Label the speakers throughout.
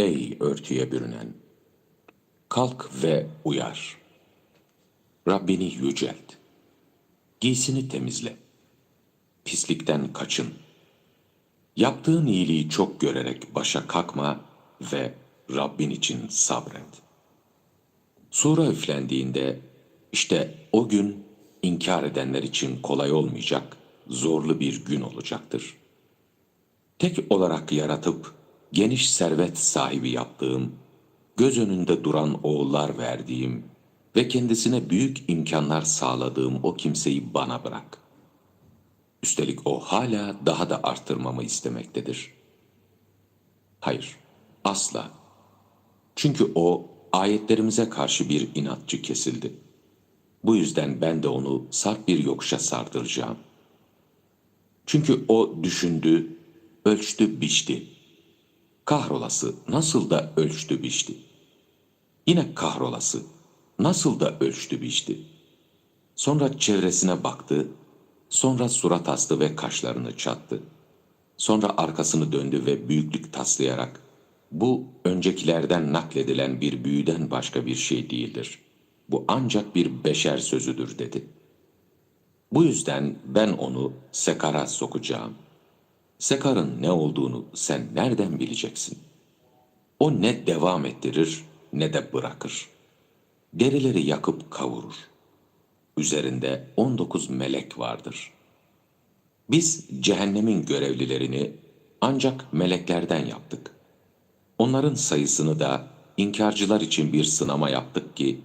Speaker 1: Ey örtüye bürünen! Kalk ve uyar. Rabbini yücelt. Giysini temizle. Pislikten kaçın. Yaptığın iyiliği çok görerek başa kalkma ve Rabbin için sabret. Sura üflendiğinde işte o gün inkar edenler için kolay olmayacak, zorlu bir gün olacaktır. Tek olarak yaratıp geniş servet sahibi yaptığım, göz önünde duran oğullar verdiğim ve kendisine büyük imkanlar sağladığım o kimseyi bana bırak. Üstelik o hala daha da arttırmamı istemektedir. Hayır, asla. Çünkü o ayetlerimize karşı bir inatçı kesildi. Bu yüzden ben de onu sarp bir yokuşa sardıracağım. Çünkü o düşündü, ölçtü, biçti. Kahrolası nasıl da ölçtü, biçti. Yine kahrolası nasıl da ölçtü, biçti. Sonra çevresine baktı, sonra surat astı ve kaşlarını çattı. Sonra arkasını döndü ve büyüklük taslayarak, bu öncekilerden nakledilen bir büyüden başka bir şey değildir. Bu ancak bir beşer sözüdür dedi. Bu yüzden ben onu sekara sokacağım. Sekarın ne olduğunu sen nereden bileceksin? O ne devam ettirir ne de bırakır. Derileri yakıp kavurur. Üzerinde 19 melek vardır. Biz cehennemin görevlilerini ancak meleklerden yaptık. Onların sayısını da inkarcılar için bir sınama yaptık ki,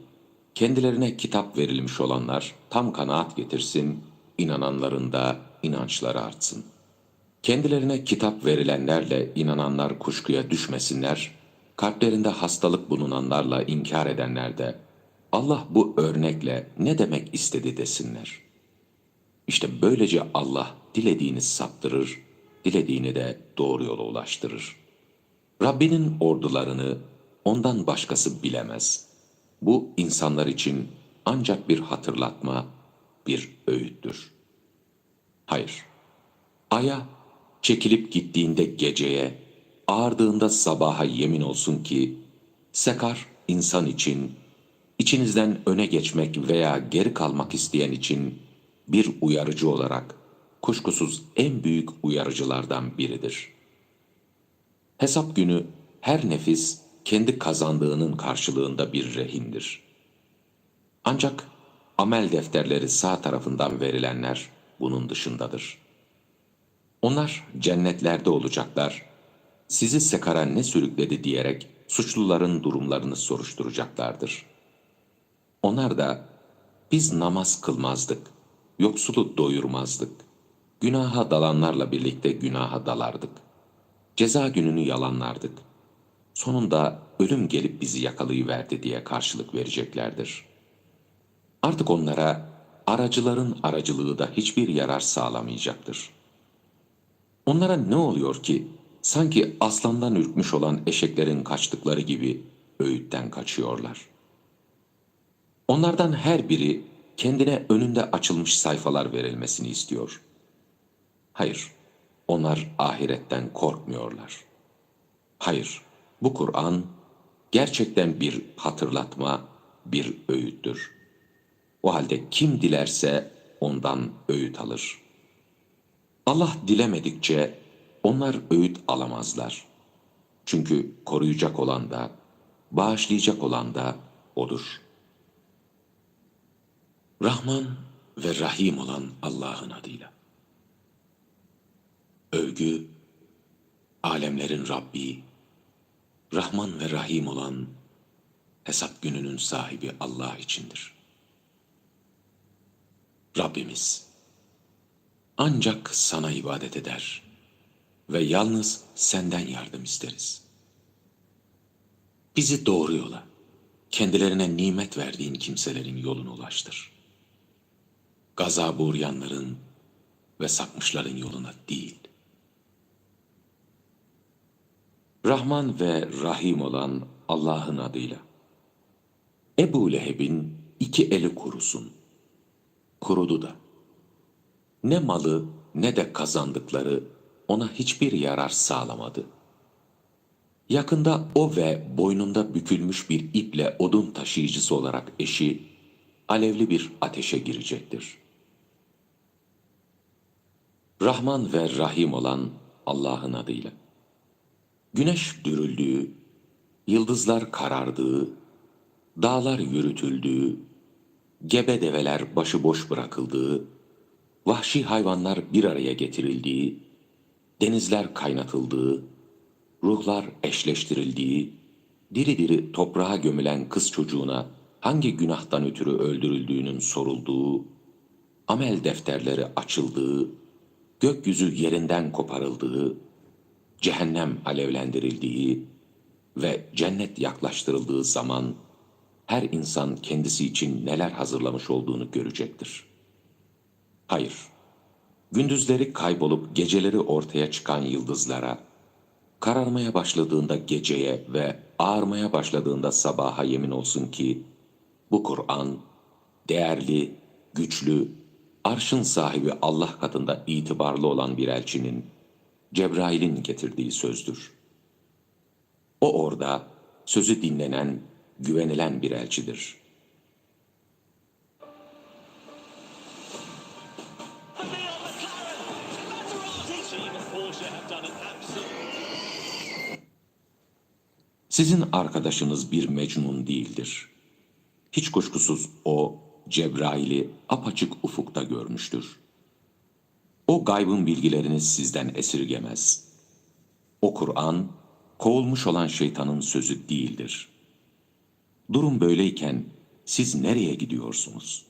Speaker 1: kendilerine kitap verilmiş olanlar tam kanaat getirsin, inananların da inançları artsın. Kendilerine kitap verilenlerle inananlar kuşkuya düşmesinler, kalplerinde hastalık bulunanlarla inkar edenler de, Allah bu örnekle ne demek istedi desinler. İşte böylece Allah dilediğini saptırır, dilediğini de doğru yola ulaştırır. Rabbinin ordularını ondan başkası bilemez. Bu insanlar için ancak bir hatırlatma, bir öğüttür. Hayır, aya çekilip gittiğinde geceye, ağardığında sabaha yemin olsun ki, sekar insan için, içinizden öne geçmek veya geri kalmak isteyen için bir uyarıcı olarak kuşkusuz en büyük uyarıcılardan biridir. Hesap günü her nefis kendi kazandığının karşılığında bir rehindir. Ancak amel defterleri sağ tarafından verilenler bunun dışındadır. Onlar cennetlerde olacaklar. Sizi sekara ne sürükledi diyerek suçluların durumlarını soruşturacaklardır. Onlar da biz namaz kılmazdık, yoksulu doyurmazdık, günaha dalanlarla birlikte günaha dalardık. Ceza gününü yalanlardık. Sonunda ölüm gelip bizi yakalayıverdi diye karşılık vereceklerdir. Artık onlara aracıların aracılığı da hiçbir yarar sağlamayacaktır. Onlara ne oluyor ki sanki aslandan ürkmüş olan eşeklerin kaçtıkları gibi öğütten kaçıyorlar. Onlardan her biri kendine önünde açılmış sayfalar verilmesini istiyor. Hayır, onlar ahiretten korkmuyorlar. Hayır, bu Kur'an gerçekten bir hatırlatma, bir öğüttür. O halde kim dilerse ondan öğüt alır. Allah dilemedikçe onlar öğüt alamazlar. Çünkü koruyacak olan da, bağışlayacak olan da O'dur. Rahman ve Rahim olan Allah'ın adıyla. Övgü, alemlerin Rabbi, Rahman ve Rahim olan hesap gününün sahibi Allah içindir. Rabbimiz, ancak sana ibadet eder ve yalnız senden yardım isteriz. Bizi doğru yola, kendilerine nimet verdiğin kimselerin yolunu ulaştır. Gazabı uğrayanların ve sapmışların yoluna değil. Rahman ve Rahim olan Allah'ın adıyla. Ebu Leheb'in iki eli kurusun. Kurudu da. Ne malı ne de kazandıkları ona hiçbir yarar sağlamadı. Yakında o ve boynunda bükülmüş bir iple odun taşıyıcısı olarak eşi, alevli bir ateşe girecektir. Rahman ve Rahim olan Allah'ın adıyla. Güneş dürüldüğü, yıldızlar karardığı, dağlar yürütüldüğü, gebe develer başıboş bırakıldığı, vahşi hayvanlar bir araya getirildiği, denizler kaynatıldığı, ruhlar eşleştirildiği, diri diri toprağa gömülen kız çocuğuna hangi günahtan ötürü öldürüldüğünün sorulduğu, amel defterleri açıldığı, gökyüzü yerinden koparıldığı, cehennem alevlendirildiği ve cennet yaklaştırıldığı zaman her insan kendisi için neler hazırlamış olduğunu görecektir. Hayır, gündüzleri kaybolup geceleri ortaya çıkan yıldızlara, kararmaya başladığında geceye ve ağarmaya başladığında sabaha yemin olsun ki, bu Kur'an, değerli, güçlü, arşın sahibi Allah katında itibarlı olan bir elçinin, Cebrail'in getirdiği sözdür. O orada sözü dinlenen, güvenilen bir elçidir. Sizin arkadaşınız bir mecnun değildir. Hiç kuşkusuz o Cebrail'i apaçık ufukta görmüştür. O gaybın bilgilerini sizden esirgemez. O Kur'an, kovulmuş olan şeytanın sözü değildir. Durum böyleyken siz nereye gidiyorsunuz?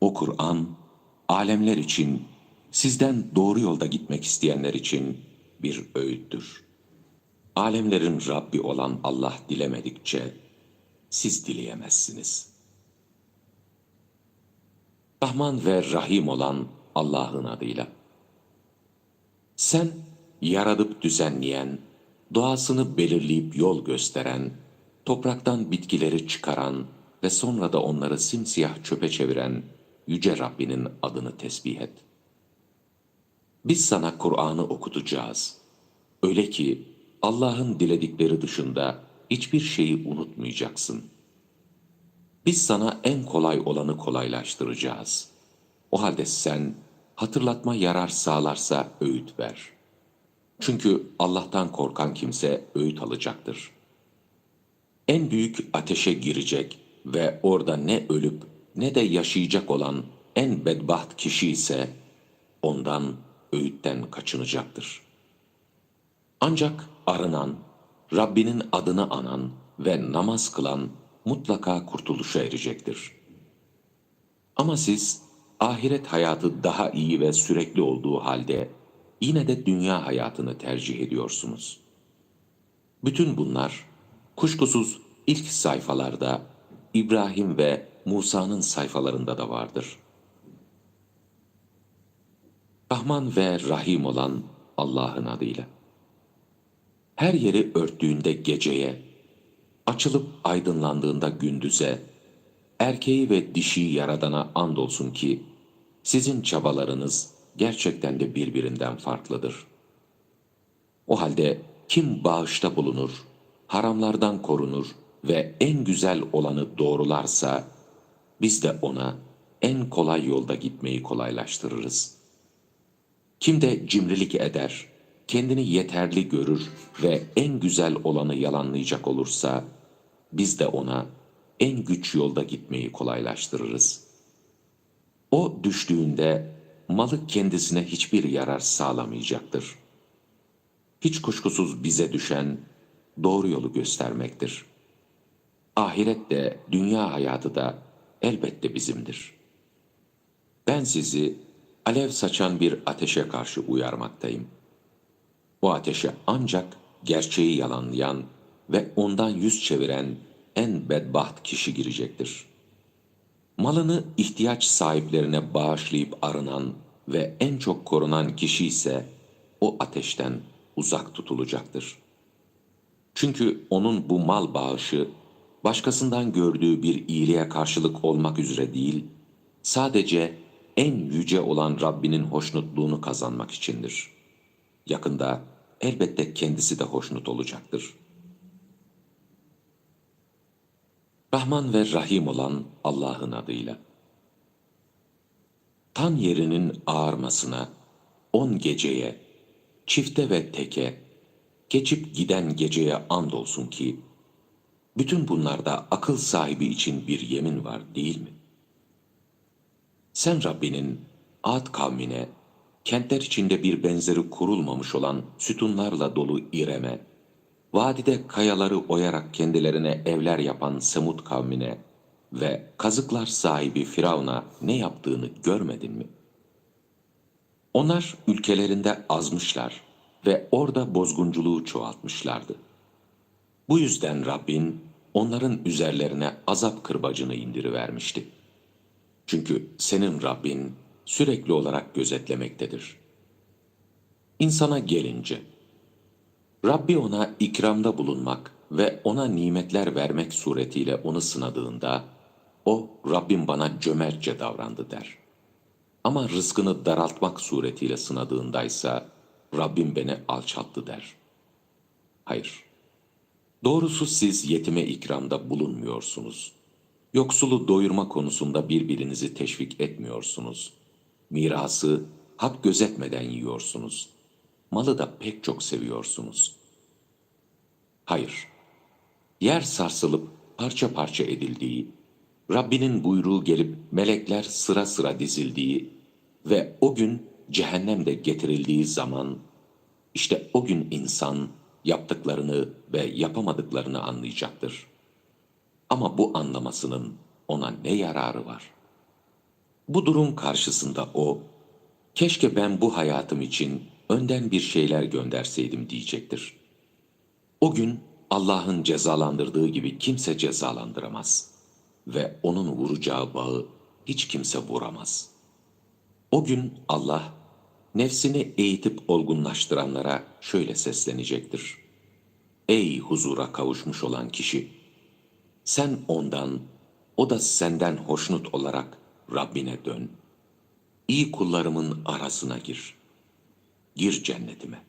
Speaker 1: O Kur'an, alemler için, sizden doğru yolda gitmek isteyenler için bir öğüttür. Alemlerin Rabbi olan Allah dilemedikçe siz dileyemezsiniz. Rahman ve Rahim olan Allah'ın adıyla. Sen yaradıp düzenleyen, doğasını belirleyip yol gösteren, topraktan bitkileri çıkaran ve sonra da onları simsiyah çöpe çeviren Yüce Rabbinin adını tesbih et. Biz sana Kur'an'ı okutacağız. Öyle ki Allah'ın diledikleri dışında hiçbir şeyi unutmayacaksın. Biz sana en kolay olanı kolaylaştıracağız. O halde sen hatırlatma yarar sağlarsa öğüt ver. Çünkü Allah'tan korkan kimse öğüt alacaktır. En büyük ateşe girecek ve orada ne ölüp ne de yaşayacak olan en bedbaht kişi ise ondan öğütten kaçınacaktır.'' Ancak arınan, Rabbinin adını anan ve namaz kılan mutlaka kurtuluşa erecektir. Ama siz ahiret hayatı daha iyi ve sürekli olduğu halde yine de dünya hayatını tercih ediyorsunuz. Bütün bunlar kuşkusuz ilk sayfalarda İbrahim ve Musa'nın sayfalarında da vardır. Rahman ve Rahim olan Allah'ın adıyla her yeri örttüğünde geceye, açılıp aydınlandığında gündüze, erkeği ve dişiyi yaradana andolsun ki, sizin çabalarınız gerçekten de birbirinden farklıdır. O halde kim bağışta bulunur, haramlardan korunur ve en güzel olanı doğrularsa, biz de ona en kolay yolda gitmeyi kolaylaştırırız. Kim de cimrilik eder, kendini yeterli görür ve en güzel olanı yalanlayacak olursa, biz de ona en güç yolda gitmeyi kolaylaştırırız. O düştüğünde malı kendisine hiçbir yarar sağlamayacaktır. Hiç kuşkusuz bize düşen doğru yolu göstermektir. Ahiret de dünya hayatı da elbette bizimdir. Ben sizi alev saçan bir ateşe karşı uyarmaktayım.'' O ateşe ancak gerçeği yalanlayan ve ondan yüz çeviren en bedbaht kişi girecektir. Malını ihtiyaç sahiplerine bağışlayıp arınan ve en çok korunan kişi ise o ateşten uzak tutulacaktır. Çünkü onun bu mal bağışı başkasından gördüğü bir iyiliğe karşılık olmak üzere değil, sadece en yüce olan Rabbinin hoşnutluğunu kazanmak içindir. Yakında elbette kendisi de hoşnut olacaktır. Rahman ve Rahim olan Allah'ın adıyla. Tan yerinin ağarmasına, on geceye, çifte ve teke, geçip giden geceye andolsun ki, bütün bunlarda akıl sahibi için bir yemin var değil mi? Sen Rabbinin Ad kavmine, kentler içinde bir benzeri kurulmamış olan sütunlarla dolu İrem'e, vadide kayaları oyarak kendilerine evler yapan Semud kavmine ve kazıklar sahibi Firavun'a ne yaptığını görmedin mi? Onlar ülkelerinde azmışlar ve orada bozgunculuğu çoğaltmışlardı. Bu yüzden Rabbin onların üzerlerine azap kırbacını indirivermişti. Çünkü senin Rabbin sürekli olarak gözetlemektedir. İnsana gelince, Rabbi ona ikramda bulunmak ve ona nimetler vermek suretiyle onu sınadığında, o Rabbim bana cömertçe davrandı der. Ama rızkını daraltmak suretiyle sınadığındaysa, Rabbim beni alçalttı der. Hayır. Doğrusu siz yetime ikramda bulunmuyorsunuz. Yoksulu doyurma konusunda birbirinizi teşvik etmiyorsunuz. Mirası hak gözetmeden yiyorsunuz. Malı da pek çok seviyorsunuz. Hayır. Yer sarsılıp parça parça edildiği, Rabbinin buyruğu gelip melekler sıra sıra dizildiği ve o gün cehennemde getirildiği zaman, işte o gün insan yaptıklarını ve yapamadıklarını anlayacaktır. Ama bu anlamasının ona ne yararı var? Bu durum karşısında o, keşke ben bu hayatım için önden bir şeyler gönderseydim diyecektir. O gün Allah'ın cezalandırdığı gibi kimse cezalandıramaz ve onun vuracağı bağı hiç kimse vuramaz. O gün Allah nefsini eğitip olgunlaştıranlara şöyle seslenecektir. Ey huzura kavuşmuş olan kişi! Sen ondan, o da senden hoşnut olarak Rabbine dön. İyi kullarımın arasına gir. Gir cennetime.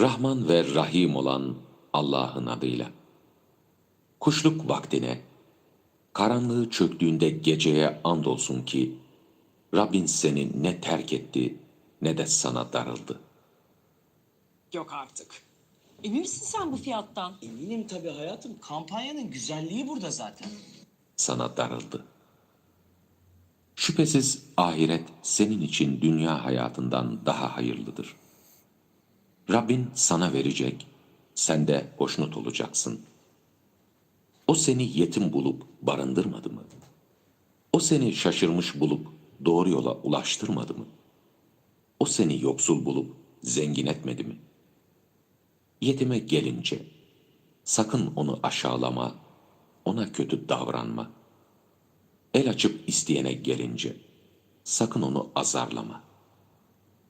Speaker 1: Rahman ve Rahim olan Allah'ın adıyla. Kuşluk vaktine, karanlığı çöktüğünde geceye andolsun ki, Rabbin seni ne terk etti ne de sana darıldı.
Speaker 2: Yok artık. Emin misin sen bu fiyattan?
Speaker 3: Eminim tabii hayatım. Kampanyanın güzelliği burada zaten.
Speaker 1: Sana darıldı. Şüphesiz ahiret senin için dünya hayatından daha hayırlıdır. Rabbin sana verecek, sen de hoşnut olacaksın. O seni yetim bulup barındırmadı mı? O seni şaşırmış bulup doğru yola ulaştırmadı mı? O seni yoksul bulup zengin etmedi mi? Yetime gelince sakın onu aşağılama, ona kötü davranma. El açıp isteyene gelince sakın onu azarlama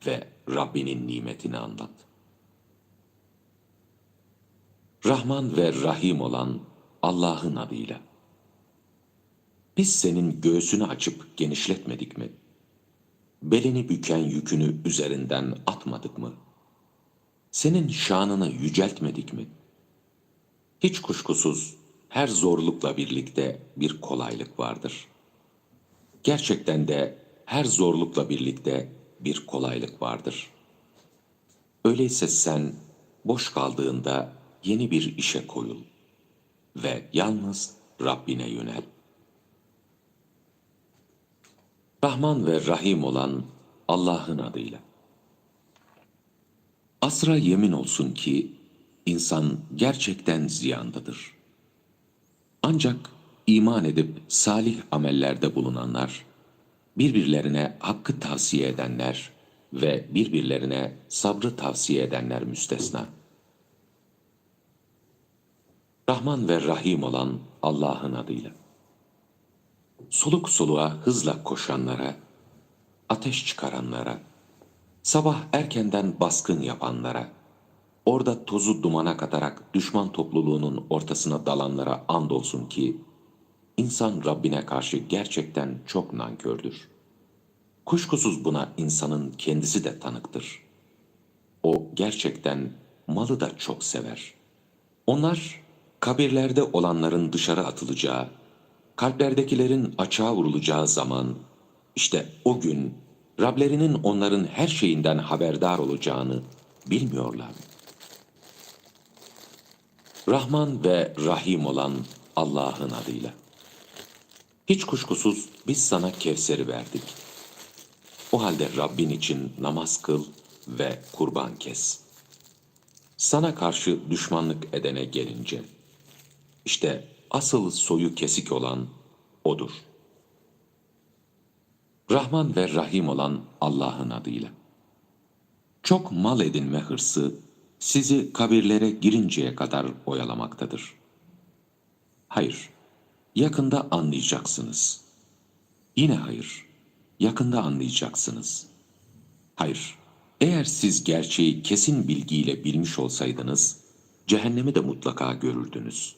Speaker 1: ve Rabbinin nimetini anlat. Rahman ve Rahim olan Allah'ın adıyla. Biz senin göğsünü açıp genişletmedik mi? Belini büken yükünü üzerinden atmadık mı? Senin şanını yüceltmedik mi? Hiç kuşkusuz her zorlukla birlikte bir kolaylık vardır. Gerçekten de her zorlukla birlikte bir kolaylık vardır. Öyleyse sen boş kaldığında yeni bir işe koyul ve yalnız Rabbine yönel. Rahman ve Rahim olan Allah'ın adıyla. Asra yemin olsun ki insan gerçekten ziyandadır. Ancak iman edip salih amellerde bulunanlar, birbirlerine hakkı tavsiye edenler ve birbirlerine sabrı tavsiye edenler müstesna. Rahman ve Rahim olan Allah'ın adıyla. Soluk soluğa hızla koşanlara, ateş çıkaranlara, sabah erkenden baskın yapanlara, orada tozu dumana katarak düşman topluluğunun ortasına dalanlara andolsun ki, insan Rabbine karşı gerçekten çok nankördür. Kuşkusuz buna insanın kendisi de tanıktır. gerçekten malı da çok sever. Onlar kabirlerde olanların dışarı atılacağı, kalplerdekilerin açığa vurulacağı zaman, işte o gün Rablerinin onların her şeyinden haberdar olacağını bilmiyorlar? Rahman ve Rahim olan Allah'ın adıyla. Hiç kuşkusuz biz sana Kevser'i verdik. O halde Rabbin için namaz kıl ve kurban kes. Sana karşı düşmanlık edene gelince, işte asıl soyu kesik olan odur. Rahman ve Rahim olan Allah'ın adıyla. Çok mal edinme hırsı sizi kabirlere girinceye kadar oyalamaktadır. Hayır, yakında anlayacaksınız. Yine hayır, yakında anlayacaksınız. Hayır, eğer siz gerçeği kesin bilgiyle bilmiş olsaydınız, cehennemi de mutlaka görürdünüz.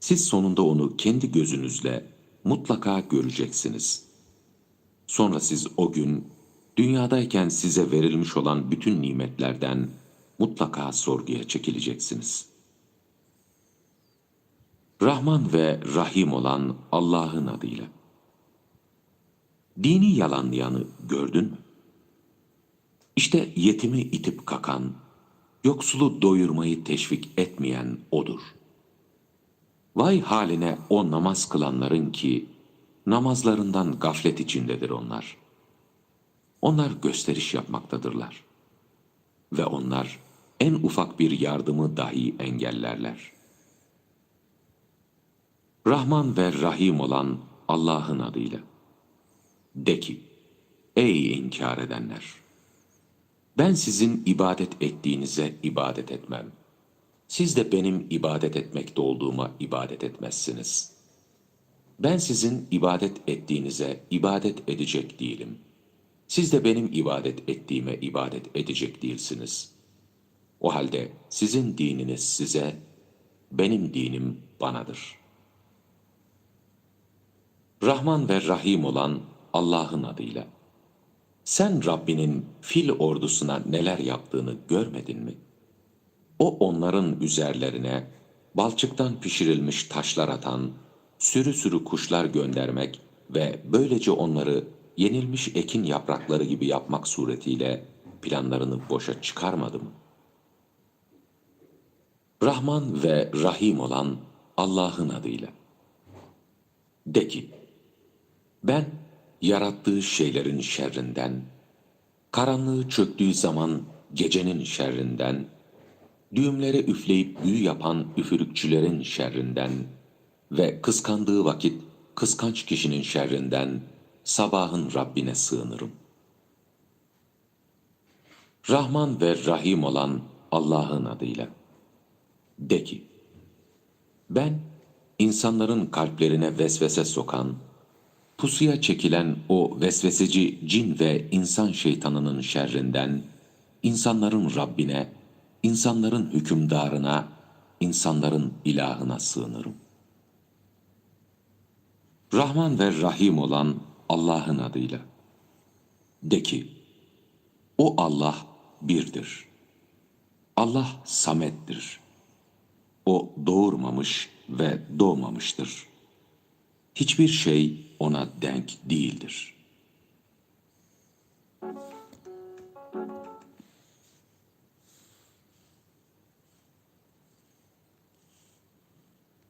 Speaker 1: Siz sonunda onu kendi gözünüzle mutlaka göreceksiniz. Sonra siz o gün dünyadayken size verilmiş olan bütün nimetlerden mutlaka sorguya çekileceksiniz. Rahman ve Rahim olan Allah'ın adıyla. Dini yalanlayanı gördün mü? İşte yetimi itip kakan, yoksulu doyurmayı teşvik etmeyen odur. Vay haline o namaz kılanların ki, namazlarından gaflet içindedir onlar. Onlar gösteriş yapmaktadırlar. Ve onlar en ufak bir yardımı dahi engellerler. Rahman ve Rahim olan Allah'ın adıyla. De ki, ey inkar edenler! Ben sizin ibadet ettiğinize ibadet etmem. Siz de benim ibadet etmekte olduğuma ibadet etmezsiniz. Ben sizin ibadet ettiğinize ibadet edecek değilim. Siz de benim ibadet ettiğime ibadet edecek değilsiniz. O halde sizin dininiz size, benim dinim banadır. Rahman ve Rahim olan Allah'ın adıyla. Sen Rabbinin fil ordusuna neler yaptığını görmedin mi? O onların üzerlerine balçıktan pişirilmiş taşlar atan, sürü sürü kuşlar göndermek ve böylece onları yenilmiş ekin yaprakları gibi yapmak suretiyle planlarını boşa çıkarmadı mı? Rahman ve Rahim olan Allah'ın adıyla. De ki, ben yarattığı şeylerin şerrinden, karanlığı çöktüğü zaman gecenin şerrinden, düğümlere üfleyip büyü yapan üfürükçülerin şerrinden ve kıskandığı vakit kıskanç kişinin şerrinden sabahın Rabbine sığınırım. Rahman ve Rahim olan Allah'ın adıyla. De ki, ben insanların kalplerine vesvese sokan, pusuya çekilen o vesveseci cin ve insan şeytanının şerrinden, insanların Rabbine, insanların hükümdarına, insanların ilahına sığınırım. Rahman ve Rahim olan Allah'ın adıyla. De ki, o Allah birdir. Allah samettir. O doğurmamış ve doğmamıştır. Hiçbir şey ona denk değildir.''